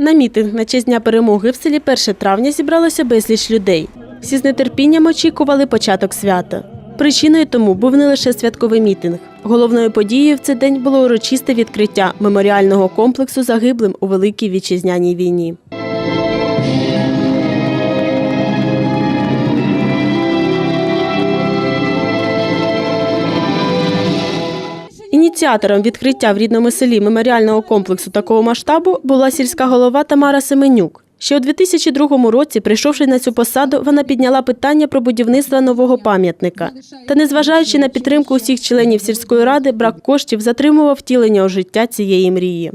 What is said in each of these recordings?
На мітинг на честь Дня перемоги в селі 1 травня зібралося безліч людей. Всі з нетерпінням очікували початок свята. Причиною тому був не лише святковий мітинг. Головною подією в цей день було урочисте відкриття меморіального комплексу загиблим у Великій вітчизняній війні. Ініціатором відкриття в рідному селі меморіального комплексу такого масштабу була сільська голова Тамара Семенюк. Ще у 2002 році, прийшовши на цю посаду, вона підняла питання про будівництво нового пам'ятника. Та, незважаючи на підтримку усіх членів сільської ради, брак коштів затримував втілення у життя цієї мрії.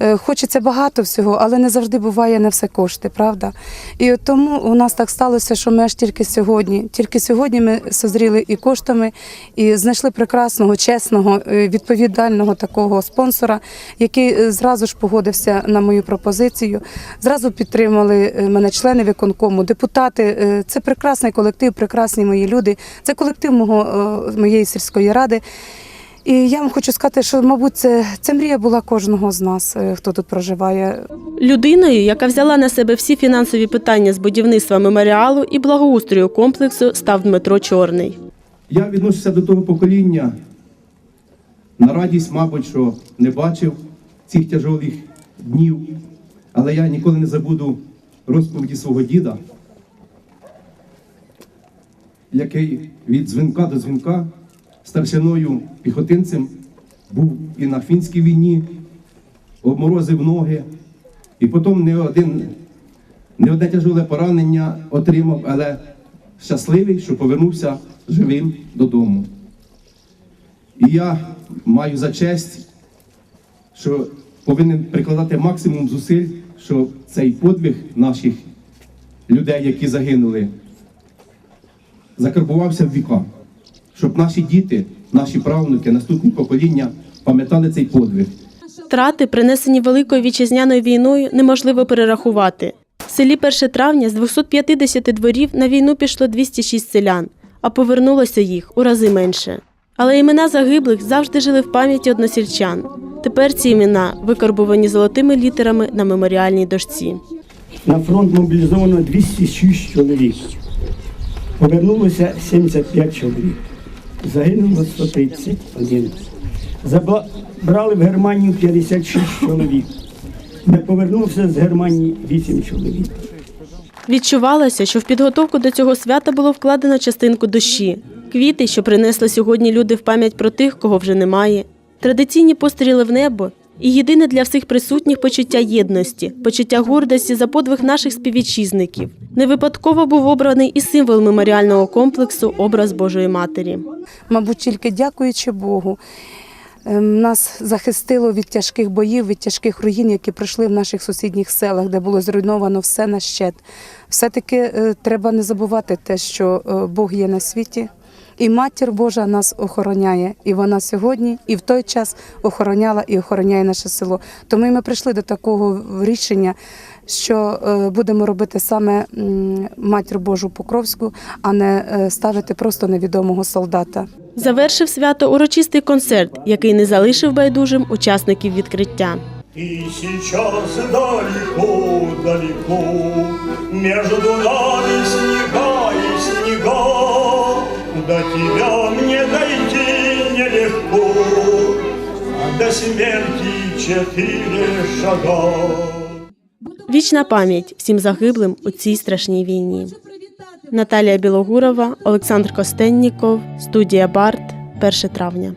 Е, Хочеться багато всього, але не завжди буває на все кошти, правда? І от тому у нас так сталося, що ми аж тільки сьогодні, тільки сьогодні ми созріли і коштами, і знайшли прекрасного, чесного, е, відповідального такого спонсора, який е, зразу ж погодився на мою пропозицію. Зразу підтримали мене члени виконкому, депутати. Це прекрасний колектив, прекрасні мої люди. Це колектив мого, моєї сільської ради. І я вам хочу сказати, що, мабуть, це, це мрія була кожного з нас, е, хто тут проживає. Людиною, яка взяла на себе всі фінансові питання з будівництва меморіалу і благоустрою комплексу, став Дмитро Чорний. Я відношуся до того покоління. На радість, мабуть, що не бачив цих тяжких днів, але я ніколи не забуду розповіді свого діда, який від дзвінка до дзвінка старшиною піхотинцем був і на фінській війні, обморозив ноги, і потім не один не одне тяжеле поранення отримав, але щасливий, що повернувся живим додому. І я маю за честь, що повинен прикладати максимум зусиль, щоб цей подвиг наших людей, які загинули, закарбувався в віка, щоб наші діти, наші правнуки, наступні покоління пам'ятали цей подвиг. Втрати, принесені Великою вітчизняною війною, неможливо перерахувати. В селі 1 травня з 250 дворів на війну пішло 206 селян, а повернулося їх у рази менше. Але імена загиблих завжди жили в пам'яті односельчан. Тепер ці імена викарбувані золотими літерами на меморіальній дошці. На фронт мобілізовано 206 чоловік. Повернулося 75 чоловік. Загинуло 131. Забрали в Германію 56 чоловік. Не повернувся з Германії 8 чоловік. Відчувалося, що в підготовку до цього свята було вкладено частинку душі, квіти, що принесли сьогодні люди в пам'ять про тих, кого вже немає, традиційні постріли в небо і єдине для всіх присутніх почуття єдності, почуття гордості за подвиг наших співвітчизників. Не випадково був обраний і символ меморіального комплексу образ Божої Матері. Мабуть, тільки дякуючи Богу. ем, Нас захистило від тяжких боїв, від тяжких руїн, які пройшли в наших сусідніх селах, де було зруйновано все на щет. Все-таки е, треба не забувати те, що е, Бог є на світі, і Матір Божа нас охороняє. І вона сьогодні, і в той час охороняла і охороняє наше село. Тому ми прийшли до такого рішення, що е, будемо робити саме Матір Божу Покровську, а не е, ставити просто невідомого солдата. Завершив свято урочистий концерт, який не залишив байдужим учасників відкриття. И сейчас далеко, далеко Между нами снега и снега До мне дойти нелегко До смерти четыре шага Вічна пам'ять всім загиблим у цій страшній війні. Наталія Білогурова, Олександр Костенніков, студія Барт, 1 травня.